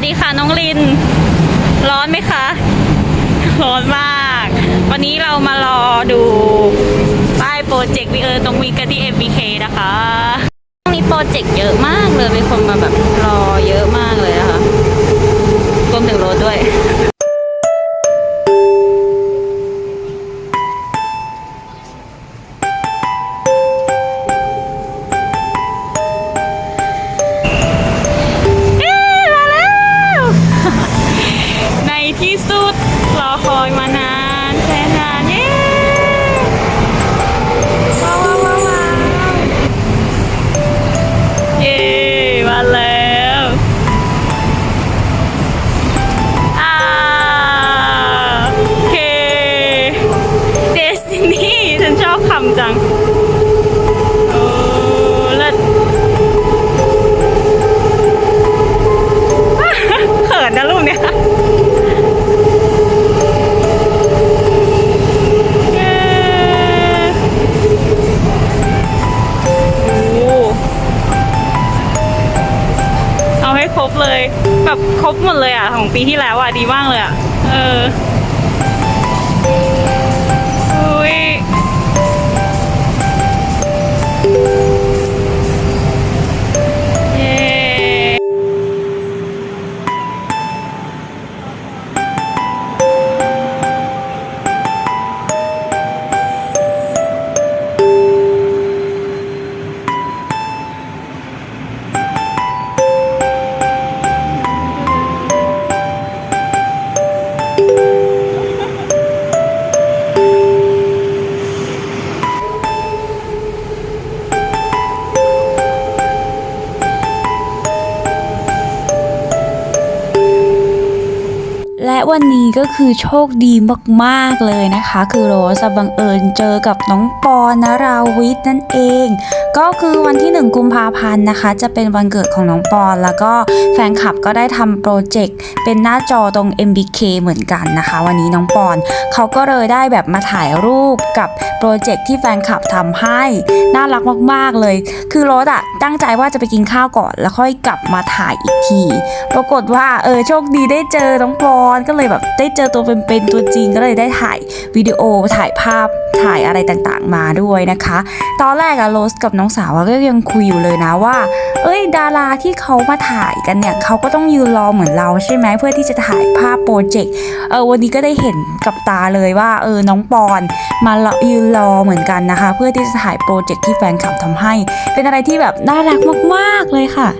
สวัสดีค่ะน้องลิน ร้อนไหมคะ ร้อนมาก วันนี้เรามารอดูป้ายโปรเจกต์วีเออตรงวีกันที่ MBK นะคะตรงนี้โปรเจกต์เยอะมากเลยมีคนมาแบบรอเยอะมากเลยนะคะรวมถึงรถด้วย รบเลย แบบครบหมดเลยอะของปีที่แล้วอะดีมากเลยอะเออ และวันนี้ก็คือโชคดีมากๆเลยนะคะ คือโรสบังเอิญเจอกับน้องปอนนราวิทนั่นเอง ก็คือวันที่ 1 กุมภาพันธ์นะคะ จะเป็นวันเกิดของน้องปอน แล้วก็แฟนคลับก็ได้ทำโปรเจกต์เป็นหน้าจอตรง MBK เหมือนกันนะคะ วันนี้น้องปอนเขาก็เลยได้แบบมาถ่ายรูปกับโปรเจกต์ที่แฟนคลับทำให้น่ารักมากๆเลย คือโรสอะตั้งใจว่าจะไปกินข้าวก่อน แล้วค่อยกลับมาถ่ายอีกที ปรากฏว่าเออโชคดีได้เจอน้องปอนก็เลยแบบได้เจอตัวเป็นๆตัวจริงก็เลยได้ถ่ายวิดีโอถ่ายภาพถ่ายอะไรต่างๆมาด้วยนะคะ ตอนแรกอะโรสกับน้องสาวก็ยังคุยอยู่เลยนะว่า เอ้ยดาราที่เขามาถ่ายกันเนี่ยเขาก็ต้องยืนรอเหมือนเราใช่ไหมเพื่อที่จะถ่ายภาพโปรเจกต์เออวันนี้ก็ได้เห็นกับตาเลยว่าเออน้องปอนมายืนรอเหมือนกันนะคะ เพื่อที่จะถ่ายโปรเจกต์ที่แฟนคลับทำให้ เป็นอะไรที่แบบน่ารักมากๆเลยค่ะ